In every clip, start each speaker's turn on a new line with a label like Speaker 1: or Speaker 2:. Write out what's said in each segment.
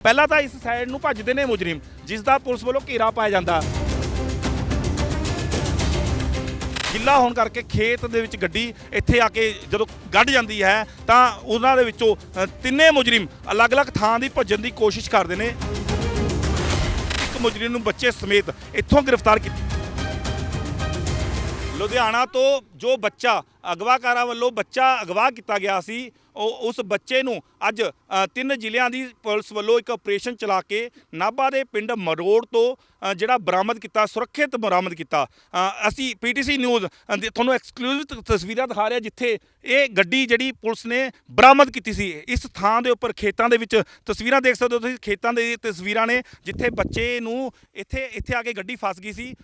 Speaker 1: ਪਹਿਲਾਂ ਤਾਂ ਇਸ ਸਾਈਡ ਨੂੰ ਭੱਜਦੇ ਨੇ ਮੁਜਰਮ ਜਿਸ ਦਾ ਪੁਲਿਸ ਵੱਲੋਂ ਘੇਰਾ ਪਾਇਆ ਜਾਂਦਾ। ਗਿੱਲਾ ਹੋਣ ਕਰਕੇ ਖੇਤ ਦੇ ਵਿੱਚ ਗੱਡੀ ਇੱਥੇ ਆ ਕੇ ਜਦੋਂ ਗੱਡ ਜਾਂਦੀ ਹੈ ਤਾਂ ਉਹਨਾਂ ਦੇ ਵਿੱਚੋਂ ਅ, ਤਿੰਨੇ ਮੁਜਰਮ ਅਲੱਗ-ਅਲੱਗ ਥਾਂ ਦੀ ਭੱਜਣ ਦੀ ਕੋਸ਼ਿਸ਼ ਕਰਦੇ ਨੇ। ਇੱਕ ਮੁਜਰਮ ਨੂੰ ਬੱਚੇ ਸਮੇਤ ਇੱਥੋਂ ਗ੍ਰਿਫਤਾਰ ਕੀਤਾ ਲੁਧਿਆਣਾ ਤੋਂ ਜੋ ਬੱਚਾ ਅਗਵਾਕਾਰਾਂ ਵੱਲੋਂ ਬੱਚਾ ਅਗਵਾ ਕੀਤਾ ਗਿਆ ਸੀ। ਉਹ ਉਸ ਬੱਚੇ ਨੂੰ ਅੱਜ ਤਿੰਨ ਜ਼ਿਲ੍ਹਿਆਂ ਦੀ ਪੁਲਿਸ ਵੱਲੋਂ ਇੱਕ ਆਪਰੇਸ਼ਨ ਚਲਾ ਕੇ ਨਾਭਾ ਦੇ ਪਿੰਡ ਮਰੋੜ ਤੋਂ ਜਿਹੜਾ ਬਰਾਮਦ ਕੀਤਾ ਸੁਰੱਖਿਅਤ ਬਰਾਮਦ ਕੀਤਾ। ਅ, ਅਸੀਂ ਪੀਟੀਸੀ ਨਿਊਜ਼ ਦੇ- ਤੁਹਾਨੂੰ ਐਕਸਕਲੂਸਿਵ ਤਸਵੀਰਾਂ ਦਿਖਾ ਰਿਹਾ ਜਿੱਥੇ ਇਹ ਗੱਡੀ ਜਿਹੜੀ ਪੁਲਿਸ ਨੇ ਬਰਾਮਦ ਕੀਤੀ ਸੀ। ਇਸ ਥਾਂ ਦੇ ਉੱਪਰ ਖੇਤਾਂ ਦੇ ਵਿੱਚ ਤਸਵੀਰਾਂ ਦੇਖ ਸਕਦੇ ਹੋ ਤੁਸੀਂ। ਖੇਤਾਂ ਦੇ ਤਸਵੀਰਾਂ ਨੇ ਜਿੱਥੇ ਬੱਚੇ ਨੂੰ ਇੱਥੇ ਇੱਥੇ ਆ ਕੇ ਗੱਡੀ ਫਸ ਗਈ ਸੀ।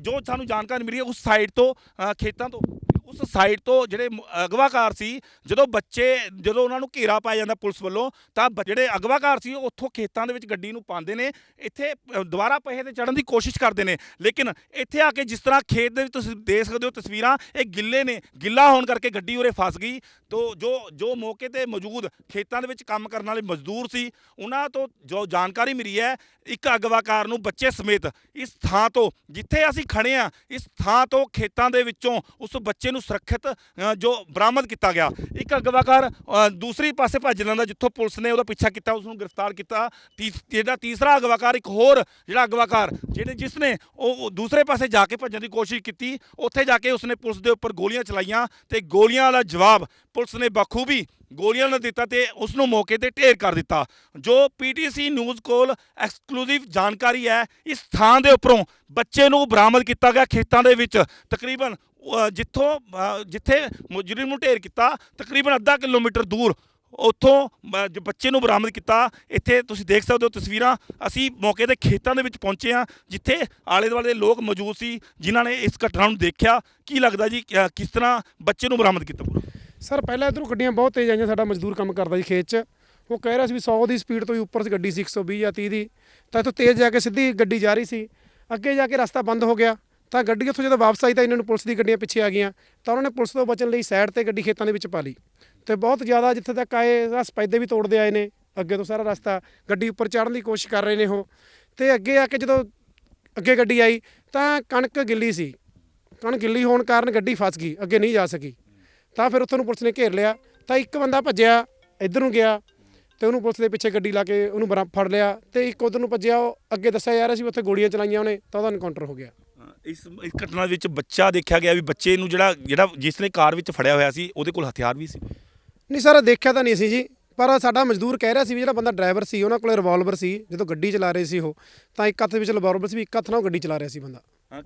Speaker 1: ਜੋ ਸਾਨੂੰ ਜਾਣਕਾਰੀ ਮਿਲੀ ਉਸ ਸਾਈਡ ਤੋਂ ਖੇਤਾਂ ਤੋਂ ਉਸ ਸਾਈਡ ਤੋਂ ਜਿਹੜੇ ਅਗਵਾਕਾਰ ਸੀ, ਜਦੋਂ ਬੱਚੇ, ਜਦੋਂ ਉਹਨਾਂ ਨੂੰ ਘੇਰਾ ਪਾਇਆ ਜਾਂਦਾ ਪੁਲਿਸ ਵੱਲੋਂ, ਤਾਂ ਬ- ਜਿਹੜੇ ਅਗਵਾਕਾਰ ਸੀ, ਉਹ ਉੱਥੋਂ ਖੇਤਾਂ ਦੇ ਵਿੱਚ ਗੱਡੀ ਨੂੰ ਪਾਉਂਦੇ ਨੇ, ਇੱਥੇ ਦੁਬਾਰਾ ਪਹੇ ਤੇ ਚੜਨ ਦੀ ਕੋਸ਼ਿਸ਼ ਕਰਦੇ ਨੇ। ਲੇਕਿਨ ਇੱਥੇ ਆ ਕੇ ਜਿਸ ਤਰ੍ਹਾਂ ਖੇਤ ਦੇ ਵਿੱਚ ਤੁਸੀਂ ਦੇਖ ਸਕਦੇ ਹੋ ਤਸਵੀਰਾਂ, ਇਹ ਗਿੱਲੇ ਨੇ, ਗਿੱਲਾ ਹੋਣ ਕਰਕੇ ਗੱਡੀ ਉਰੇ ਫਸ ਗਈ। ਤੋ, ਜੋ ਜੋ ਮੌਕੇ ਤੇ ਮੌਜੂਦ ਖੇਤਾਂ ਦੇ ਵਿੱਚ ਕੰਮ ਕਰਨ ਵਾਲੇ ਮਜ਼ਦੂਰ ਸੀ, ਉਹਨਾਂ ਤੋਂ ਜੋ ਜਾਣਕਾਰੀ ਮਿਲੀ ਹੈ, ਇੱਕ ਅਗਵਾਕਾਰ ਨੂੰ ਬੱਚੇ ਸਮੇਤ, ਇਸ ਥਾਂ ਤੋਂ, ਜਿੱਥੇ ਅਸੀਂ ਖੜੇ ਆ ਇਸ ਥਾਂ ਤੋਂ ਖੇਤਾਂ ਦੇ ਵਿੱਚੋਂ ਉਸ ਬੱਚੇ ਨੂੰ ਸੁਰੱਖਿਅਤ ਅ, ਜੋ ਬਰਾਮਦ ਕੀਤਾ ਗਿਆ। ਇੱਕ ਅਗਵਾਕਾਰ ਅ, ਦੂਸਰੀ ਪਾਸੇ ਭੱਜ ਜਾਂਦਾ ਜਿੱਥੋਂ ਪੁਲਿਸ ਨੇ ਉਹਦਾ ਪਿੱਛਾ ਕੀਤਾ ਉਸ ਨੂੰ ਗ੍ਰਿਫਤਾਰ ਕੀਤਾ। ਤੀ- ਜਿਹੜਾ ਤੀਸਰਾ ਅਗਵਾਕਾਰ ਇੱਕ ਹੋਰ ਜਿਹੜਾ ਅਗਵਾਕਾਰ ਜਿਹੜੇ ਜਿਸ ਨੇ ਉਹ ਉਹ ਦੂਸਰੇ ਪਾਸੇ ਜਾ ਕੇ ਭੱਜਣ ਦੀ ਕੋਸ਼ਿਸ਼ ਕੀਤੀ ਉੱਥੇ ਜਾ ਕੇ ਉਸਨੇ ਪੁਲਿਸ ਦੇ ਉੱਪਰ ਗੋਲੀਆਂ ਚਲਾਈਆਂ ਤੇ ਗੋਲੀਆਂ ਵਾਲਾ ਜਵਾਬ ਪੁਲਿਸ ਨੇ ਬਖੂਬੀ ਗੋਲੀਆਂ ਨਾਲ ਦਿੱਤਾ ਤੇ ਉਸ ਨੂੰ ਮੌਕੇ ਤੇ ਢੇਰ ਕਰ ਦਿੱਤਾ। ਜੋ ਪੀਟੀਸੀ ਨਿਊਜ਼ ਕੋਲ ਐਕਸਕਲੂਸਿਵ ਜਾਣਕਾਰੀ ਹੈ ਇਸ ਥਾਂ ਦੇ ਉੱਪਰੋਂ ਬੱਚੇ ਨੂੰ ਬਰਾਮਦ ਕੀਤਾ ਗਿਆ ਖੇਤਾਂ ਦੇ ਵਿੱਚ। ਤਕਰੀਬਨ ਜਿੱਥੋਂ ਜਿੱਥੇ ਮੁਜਰਮ ਨੂੰ ਢੇਰ ਕੀਤਾ ਤਕਰੀਬਨ ਅੱਧਾ ਕਿਲੋਮੀਟਰ ਦੂਰ ਉੱਥੋਂ ਅ, ਜੋ ਬੱਚੇ ਨੂੰ ਬਰਾਮਦ ਕੀਤਾ ਇੱਥੇ ਤੁਸੀਂ ਦੇਖ ਸਕਦੇ ਹੋ ਤਸਵੀਰਾਂ ਅਸੀਂ ਮੌਕੇ ਤੇ ਖੇਤਾਂ ਦੇ ਵਿੱਚ ਪਹੁੰਚੇ ਹਾਂ ਜਿੱਥੇ ਆਲੇ ਦੁਆਲੇ ਦੇ ਲੋਕ ਮੌਜੂਦ ਸੀ ਜਿਨ੍ਹਾਂ ਨੇ ਇਸ ਘਟਨਾ ਨੂੰ ਦੇਖਿਆ। ਕੀ ਲੱਗਦਾ ਜੀ ਕਿਸ ਤਰ੍ਹਾਂ ਬੱਚੇ ਨੂੰ ਬਰਾਮਦ ਕੀਤਾ ਪੂਰਾ?
Speaker 2: ਸਰ ਪਹਿਲਾਂ ਇਧਰੋਂ ਗੱਡੀਆਂ ਬਹੁਤ ਤੇਜ਼ ਆਈਆਂ ਸਾਡਾ ਮਜ਼ਦੂਰ ਕੰਮ ਕਰਦਾ ਜੀ ਖੇਤ 'ਚ। ਉਹ ਕਹਿ ਰਿਹਾ ਸੀ ਵੀ 100 ਦੀ ਸਪੀਡ ਤੋਂ ਹੀ ਉੱਪਰ ਸੀ ਗੱਡੀ ਸੀ 120 ਜਾਂ 30 ਦੀ। ਤਾਂ ਇੱਥੋਂ ਤੇਜ਼ ਜਾ ਕੇ ਸਿੱਧੀ ਗੱਡੀ ਜਾ ਰਹੀ ਸੀ। ਅੱਗੇ ਜਾ ਕੇ ਰਸਤਾ ਬੰਦ ਹੋ ਗਿਆ। ਤਾਂ ਗੱਡੀ ਉੱਥੋਂ ਜਦੋਂ ਵਾਪਸ ਆਈ ਤਾਂ ਇਹਨਾਂ ਨੂੰ ਪੁਲਿਸ ਦੀ ਗੱਡੀਆਂ ਪਿੱਛੇ ਆ ਗਈਆਂ, ਤਾਂ ਉਹਨਾਂ ਨੇ ਪੁਲਿਸ ਤੋਂ ਬਚਣ ਲਈ ਸਾਈਡ ਤੇ ਗੱਡੀ ਖੇਤਾਂ ਦੇ ਵਿੱਚ ਪਾ ਲਈ ਤੇ ਬਹੁਤ ਜ਼ਿਆਦਾ ਜਿੱਥੇ ਤੱਕ ਆਏ ਇਹਦਾ ਸਪੈਦੇ ਵੀ ਤੋੜਦੇ ਆਏ ਨੇ, ਅੱਗੇ ਤੋਂ ਸਾਰਾ ਰਸਤਾ, ਗੱਡੀ ਉੱਪਰ ਚੜ੍ਹਨ ਦੀ ਕੋਸ਼ਿਸ਼ ਕਰ ਰਹੇ ਨੇ ਉਹ ਤੇ ਅੱਗੇ ਆ ਕੇ ਜਦੋਂ ਅੱਗੇ ਗੱਡੀ ਆਈ ਤਾਂ ਕਣਕ ਗਿੱਲੀ ਸੀ, ਕਣਕ ਗਿੱਲੀ ਹੋਣ ਕਾਰਨ ਗੱਡੀ ਫਸ ਗਈ, ਅੱਗੇ ਨਹੀਂ ਜਾ ਸਕੀ। ਤਾਂ ਫਿਰ ਉੱਥੋਂ ਨੂੰ ਪੁਲਿਸ ਨੇ ਘੇਰ ਲਿਆ, ਤਾਂ ਇੱਕ ਬੰਦਾ ਭੱਜਿਆ, ਇੱਧਰ ਨੂੰ ਗਿਆ ਤੇ ਉਹਨੂੰ ਪੁਲਿਸ ਦੇ ਪਿੱਛੇ ਗੱਡੀ ਲਾ ਕੇ ਉਹਨੂੰ ਬਰਾ ਫੜ ਲਿਆ ਤੇ ਇੱਕ ਉਧਰ ਨੂੰ ਭੱਜਿਆ, ਉਹ ਅੱਗੇ ਦੱਸਿਆ ਯਾਰ ਅਸੀਂ ਉੱਥੇ ਗੋਲੀਆਂ ਚਲਾਈਆਂ ਉਹਨੇ, ਤਾਂ ਉਹਦਾ ਐਨਕਾਊਂਟਰ ਹੋ ਗਿਆ।
Speaker 1: ਇਸ ਇਸ ਘਟਨਾ ਵਿੱਚ ਬੱਚਾ ਦੇਖਿਆ ਗਿਆ ਵੀ ਬੱਚੇ ਨੂੰ ਜਿਹੜਾ ਜਿਹੜਾ ਜਿਸ ਨੇ ਕਾਰ ਵਿੱਚ ਫੜਿਆ ਹੋਇਆ ਸੀ ਉਹਦੇ ਕੋਲ ਹਥਿਆਰ ਵੀ ਸੀ।
Speaker 2: ਨਹੀਂ ਸਰ ਦੇਖਿਆ ਤਾਂ ਨਹੀਂ ਸੀ ਜੀ। ਪਰ ਸਾਡਾ ਮਜ਼ਦੂਰ ਕਹਿ ਰਿਹਾ ਸੀ ਵੀ ਜਿਹੜਾ ਬੰਦਾ ਡਰਾਈਵਰ ਸੀ ਉਹਨਾਂ ਕੋਲੇ ਰਿਵਾਲਵਰ ਸੀ ਜਦੋਂ ਗੱਡੀ ਚਲਾ ਰਹੇ ਸੀ ਉਹ ਤਾਂ ਇੱਕ ਹੱਥ ਵਿੱਚ ਰਿਵਾਲਵਰ ਸੀ ਵੀ ਇੱਕ ਹੱਥ ਨਾਲ ਉਹ ਗੱਡੀ ਚਲਾ ਰਿਹਾ ਸੀ ਬੰਦਾ।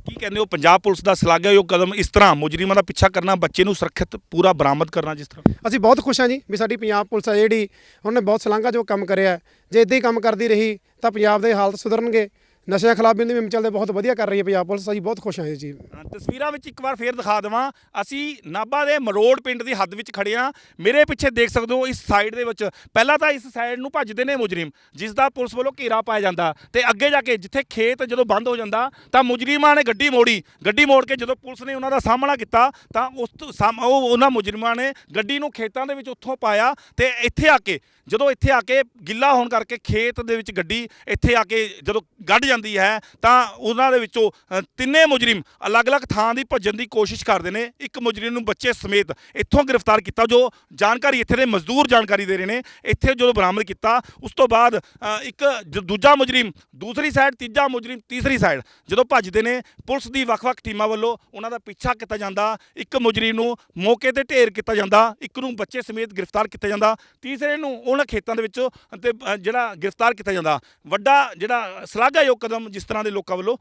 Speaker 1: ਕੀ ਕਹਿੰਦੇ ਹੋ? ਪੰਜਾਬ ਪੁਲਿਸ ਦਾ ਸ਼ਲਾਘਾਯੋਗ ਕਦਮ ਇਸ ਤਰ੍ਹਾਂ ਮੁਜਰਮਾਂ ਦਾ ਪਿੱਛਾ ਕਰਨਾ ਬੱਚੇ ਨੂੰ ਸੁਰੱਖਿਅਤ ਪੂਰਾ ਬਰਾਮਦ ਕਰਨਾ ਜਿਸ ਤਰ੍ਹਾਂ?
Speaker 2: ਅਸੀਂ ਬਹੁਤ ਖੁਸ਼ ਹਾਂ ਜੀ ਵੀ ਸਾਡੀ ਪੰਜਾਬ ਪੁਲਿਸ ਆ ਜਿਹੜੀ ਉਹਨੇ ਬਹੁਤ ਸਲਾਘਾ ਜੋ ਕੰਮ ਕਰਿਆ। ਹੈ। ਜੇ ਇਦਾਂ ਹੀ ਕੰਮ ਕਰਦੀ ਰਹੀ ਤਾਂ ਪੰਜਾਬ ਦੇ ਹਾਲਤ ਸੁਧਰਨਗੇ। ਨਸ਼ਿਆਂ ਖਿਲਾਫ ਵੀ ਮੁਹਿੰਮ ਚੱਲਦੇ ਬਹੁਤ ਵਧੀਆ ਕਰ ਰਹੀ ਹੈ ਪੰਜਾਬ ਪੁਲਿਸ ਅਸੀਂ ਬਹੁਤ ਖੁਸ਼ ਹਾਂ ਇਸ ਚੀਜ਼।
Speaker 1: ਅ, ਤਸਵੀਰਾਂ ਵਿੱਚ ਇੱਕ ਵਾਰ ਫੇਰ ਦਿਖਾ ਦੇਵਾਂ ਅਸੀਂ ਨਾਭਾ ਦੇ ਮਰੋੜ ਪਿੰਡ ਦੀ ਹੱਦ ਵਿੱਚ ਖੜੇ ਹਾਂ। ਮੇਰੇ ਪਿੱਛੇ ਦੇਖ ਸਕਦੇ ਹੋ ਇਸ ਸਾਈਡ ਦੇ ਵਿੱਚ ਪਹਿਲਾਂ ਤਾਂ ਇਸ ਸਾਈਡ ਨੂੰ ਭੱਜਦੇ ਨੇ ਮੁਜਰਮ ਜਿਸ ਦਾ ਪੁਲਿਸ ਵੱਲੋਂ ਘੇਰਾ ਪਾਇਆ ਜਾਂਦਾ ਤੇ ਅੱਗੇ ਜਾ ਕੇ ਜਿੱਥੇ ਖੇਤ ਜਦੋਂ ਬੰਦ ਹੋ ਜਾਂਦਾ ਤਾਂ ਮੁਜਰਮਾਂ ਨੇ ਗੱਡੀ ਮੋੜੀ ਗੱਡੀ ਮੋੜ ਕੇ ਜਦੋਂ ਪੁਲਿਸ ਨੇ ਉਹਨਾਂ ਦਾ ਸਾਹਮਣਾ ਕੀਤਾ ਤਾਂ ਉਸ ਤੋਂ ਸਾਹਮ- ਉਹ ਉਹਨਾਂ ਮੁਜਰਮਾਂ ਨੇ ਗੱਡੀ ਨੂੰ ਖੇਤਾਂ ਦੇ ਵਿੱਚ ਉੱਥੋਂ ਪਾਇਆ ਤੇ ਇੱਥੇ ਆ ਕੇ ਜਦੋਂ ਇੱਥੇ ਆ ਕੇ ਗਿੱਲਾ ਹੋਣ ਕਰਕੇ ਖੇਤ ਦੇ ਵਿੱਚ ਗੱਡੀ ਇੱਥੇ ਆ ਕੇ ਜਦੋਂ ਗੱਡ ਜਾਂਦੀ ਹੈ, ਤਾਂ ਉਹਨਾਂ ਦੇ ਵਿੱਚੋਂ ਤਿੰਨੇ ਮੁਜਰਮ ਅਲੱਗ-ਅਲੱਗ ਥਾਂ ਦੀ ਭੱਜਣ ਦੀ ਕੋਸ਼ਿਸ਼ ਕਰਦੇ ਨੇ। ਇੱਕ ਮੁਜਰਮ ਨੂੰ ਬੱਚੇ ਸਮੇਤ ਇੱਥੋਂ ਗ੍ਰਿਫਤਾਰ ਕੀਤਾ, ਜੋ ਜਾਣਕਾਰੀ ਇੱਥੇ ਦੇ ਮਜ਼ਦੂਰ ਜਾਣਕਾਰੀ ਦੇ ਰਹੇ ਨੇ। ਇੱਥੇ ਜਦੋਂ ਬਰਾਮਦ ਕੀਤਾ, ਉਸ ਤੋਂ ਬਾਅਦ ਇੱਕ ਜ- ਦੂਜਾ ਮੁਜਰਮ ਦੂਸਰੀ ਸਾਈਡ, ਤੀਜਾ ਮੁਜਰਮ ਤੀਸਰੀ ਸਾਈਡ ਜਦੋਂ ਭੱਜਦੇ ਨੇ, ਪੁਲਿਸ ਦੀ ਵੱਖ-ਵੱਖ ਟੀਮਾਂ ਵੱਲੋਂ ਉਹਨਾਂ ਦਾ ਪਿੱਛਾ ਕੀਤਾ ਜਾਂਦਾ। ਇੱਕ ਮੁਜਰਮ ਨੂੰ ਮੌਕੇ ਤੇ ਢੇਰ ਕੀਤਾ ਜਾਂਦਾ, ਇੱਕ ਨੂੰ ਬੱਚੇ ਸਮੇਤ ਗ੍ਰਿਫਤਾਰ ਕੀਤਾ ਜਾਂਦਾ, ਤੀਸਰੇ ਨੂੰ ਉਹਨਾਂ ਖੇਤਾਂ ਦੇ ਵਿੱਚੋਂ ਤੇ ਜਿਹੜਾ ਗ੍ਰਿਫਤਾਰ ਕੀਤਾ ਜਾਂਦਾ, ਵੱਡਾ ਜਿਹੜਾ ਸ਼ਲਾਘਾਯੋਗ ਕਦਮ ਜਿਸ ਤਰ੍ਹਾਂ ਦੇ ਲੋਕਾਂ ਵੱਲੋਂ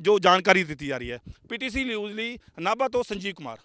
Speaker 1: ਜੋ ਜਾਣਕਾਰੀ ਦਿੱਤੀ ਜਾ ਰਹੀ ਹੈ। ਪੀਟੀਸੀ ਨਿਊਜ਼ ਲਈ ਨਾਭਾ ਤੋਂ ਸੰਜੀਵ ਕੁਮਾਰ।